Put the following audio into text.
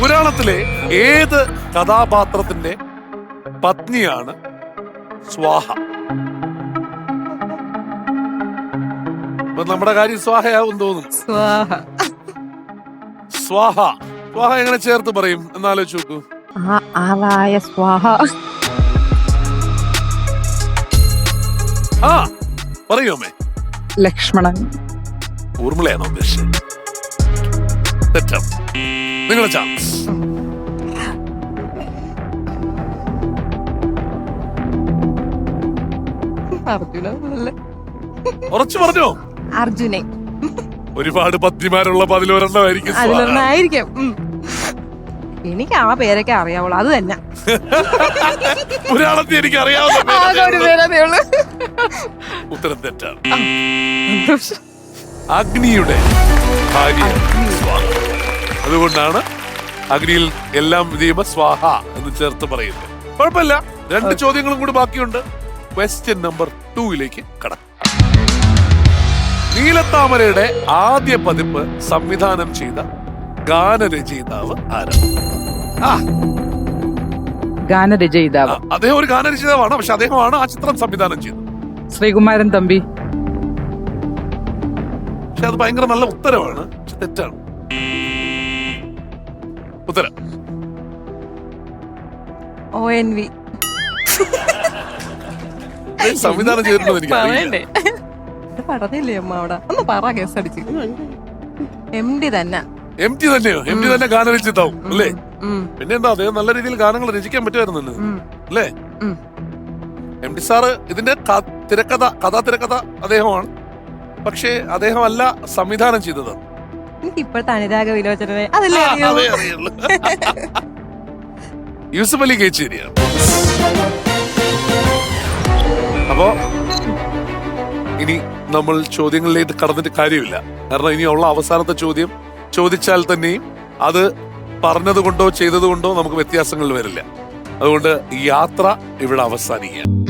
പുരാണത്തിലെ ഏത് കഥാപാത്രത്തിന്റെ പത്നിയാണ് സ്വാഹ? നമ്മുടെ കാര്യം സ്വാഹയാവും തോന്നുന്നു സ്വാഹ. സ്വാഹ. സ്വാഹ എങ്ങനെ ചേർത്ത് പറയും? എന്നാലോചിച്ച് നോക്കൂ. ആവായ സ്വാഹ. ആ പറയൂ അമ്മേ. ലക്ഷ്മണൻ. ഊർമിളയാണോ ഉദ്ദേശിച്ചത്? തെറ്റാം. നിങ്ങളുടെ ചാൻസ് ഉറച്ചു പറഞ്ഞോ? അർജുനെ. ഒരുപാട് പത്നിമാരുള്ള. അതിലൊന്നായിരിക്കും എനിക്ക് ആ പേരൊക്കെ അറിയാവുള്ളൂ. അത് തന്നെ. പുരാണത്തിൽ എനിക്ക് അറിയാവുന്ന. ഉത്തരം തെറ്റാണ്. അഗ്നിയുടെ ഭാര്യ സ്വാഹ അതുകൊണ്ടാണ് അഗ്നിയിൽ എല്ലാം ചെയ്യുമ്പോ സ്വാഹ എന്ന് ചേർത്ത് പറയുന്നത്. കുഴപ്പമില്ല. രണ്ട് ചോദ്യങ്ങളും കൂടി ബാക്കിയുണ്ട്. ക്വസ്റ്റ്യൻ നമ്പർ ടൂയിലേക്ക് കടക്കാം. നീലത്താമരയുടെ ആദ്യ പതിപ്പ് സംവിധാനം ചെയ്ത ഗാനരചയിതാവ് ആരാണ്? ഗാനരചയിതാവ്. അദ്ദേഹം ഒരു ഗാനരചയിതാവാണ്. പക്ഷെ അദ്ദേഹമാണ് ആ ചിത്രം സംവിധാനം ചെയ്തത്. ശ്രീകുമാരൻ തമ്പി. പക്ഷെ അത് ഭയങ്കര നല്ല ഉത്തരമാണ് പക്ഷെ തെറ്റാണ്. ഉത്തരം. O N V. സംവിധാനം ചെയ്തിട്ടുണ്ടോ എനിക്ക് പറയണ്ടേ. ഇത് പറഞ്ഞില്ലേ അമ്മ അവിടെ? ഒന്ന് പറ കേസ് അടിച്ച്. എം ഡി തന്നെ. എം ടി തന്നെയോ? എം ടി തന്നെ ഗാനരചിതാവും അല്ലേ? ഉം, പിന്നെ എന്താ അദ്ദേഹം നല്ല രീതിയിൽ ഗാനങ്ങൾ രചിക്കാൻ പറ്റുമായിരുന്നല്ലോ. ഉം, അല്ലേ? ഉം. എം ടി സാറ് ഇതിന്റെ ക- തിരക്കഥ കഥാ തിരക്കഥ അദ്ദേഹമാണ്. പക്ഷേ അദ്ദേഹം അല്ല സംവിധാനം ചെയ്തത്. എനിക്ക് ഇപ്പോഴത്തെ അനുരാഗ വിലോചനെ അതല്ലേ ആ, അറിയൂ? അതേ അറിയുള്ളൂ. യൂസഫ് അലി കേച്ചേരിയാണ് അപ്പോ ഇനി നമ്മൾ ചോദ്യങ്ങളിലേക്ക് കടന്നിട്ട് കാര്യമില്ല. കാരണം ഇനിയുള്ള അവസാനത്തെ ചോദ്യം ചോദിച്ചാൽ തന്നെയും അത് പറഞ്ഞതുകൊണ്ടോ ചെയ്തതുകൊണ്ടോ ചെയ്തത് കൊണ്ടോ നമുക്ക് വ്യത്യാസങ്ങൾ വരില്ല. അതുകൊണ്ട് ഈ യാത്ര ഇവിടെ അവസാനിക്കുകയാണ്